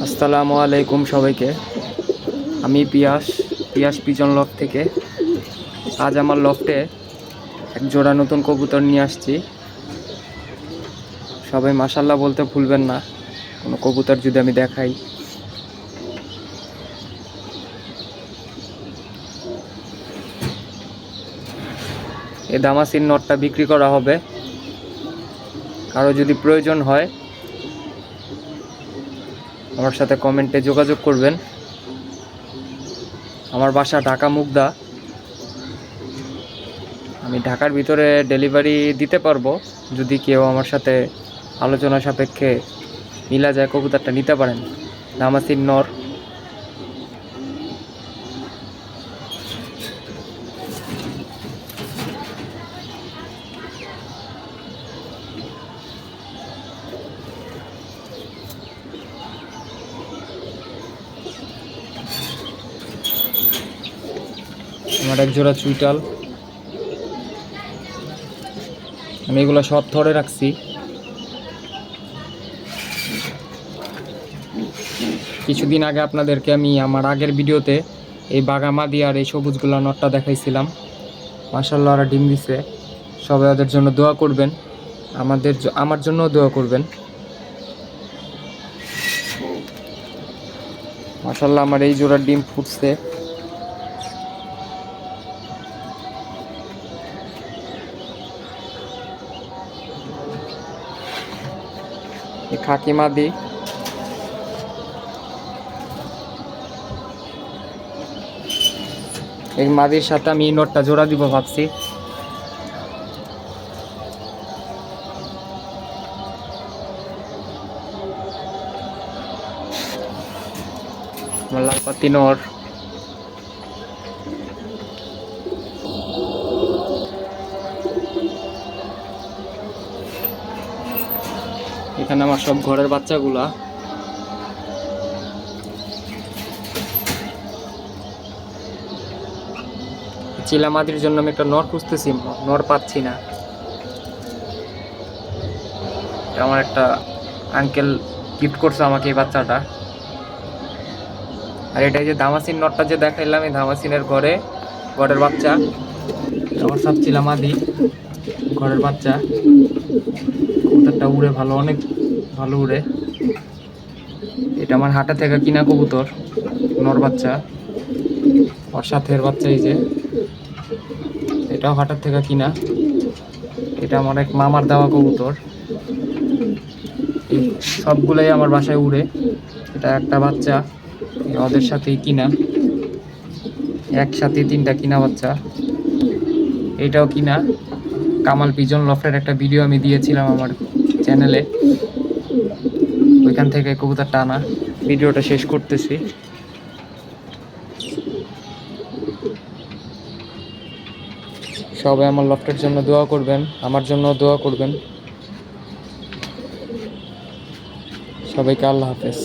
আসসালামু আলাইকুম সবাইকে। আমি পিয়াস পিয়াস পিজন লফ থেকে। আজ আমার লফটে এক জোড়া নতুন কবুতর নিয়ে আসছি। সবাই মাসাল্লাহ বলতে ভুলবেন না, কোনো কবুতর যদি আমি দেখাই। এই দামাসির নটটা বিক্রি করা হবে। কারও যদি প্রয়োজন হয় আমার সাথে কমেন্টে যোগাযোগ করবেন। আমার বাসা ঢাকা মুগদা। আমি ঢাকার ভিতরে ডেলিভারি দিতে পারব, যদি কেউ আমার সাথে আলোচনা সাপেক্ষে মিলা যায়, কবুতরটা নিতে পারেন। নামাসির নর। আমার এক জোড়া চুইটাল। আমি এগুলো সব ধরে রাখছি। কিছুদিন আগে আপনাদেরকে আমি আমার আগের ভিডিওতে এই বাগামাদি আর এই সবুজগুলা নটটা দেখাইছিলাম। মাসাল্লাহ ওরা ডিম দিছে। সবাই ওদের জন্য দোয়া করবেন। আমাদের আমার জন্য দোয়া করবেন। মাসাল্লাহ আমার এই জোড়ার ডিম ফুটছে। খাকি মাদি এই মাদির সাথে আমি নোটটা জোড়া দিব ভাবছি। লালপাতি নর এখানে আমার সব ঘরের বাচ্চাগুলা। চিলামাদির জন্য আমি একটা নর খুঁজতেছি, নর পাচ্ছি না। আমার একটা আঙ্কেল গিফট করছে আমাকে এই বাচ্চাটা। আর এটা যে ধামাসিন নটটা যে দেখাইলাম, এই ধামাসিনের ঘরে, ঘরের বাচ্চা। আমার সব চিলামাদি ঘরের বাচ্চা। কবুতরটা উড়ে ভালো, অনেক ভালো উড়ে। এটা আমার হাটা থেকে কিনা কবুতর, নর বাচ্চা। সাথে বাচ্চা এই যে। এটাও হাটার থেকে কিনা। এটা আমার এক মামার দেওয়া কবুতর। এই সবগুলাই আমার বাসায় উড়ে। এটা একটা বাচ্চা ওদের সাথেই কিনা। একসাথে তিনটা কিনা বাচ্চা। এটাও কিনা। কামাল পিজন লফটের একটা ভিডিও আমি দিয়েছিলাম আমার চ্যানেলে ওইখান থেকে কবুতরটা টানা। ভিডিওটা শেষ করতেছি। সবাই আমার লফটের জন্য দোয়া করবেন, আমার জন্য দোয়া করবেন। সবাইকে আল্লাহ হাফেজ।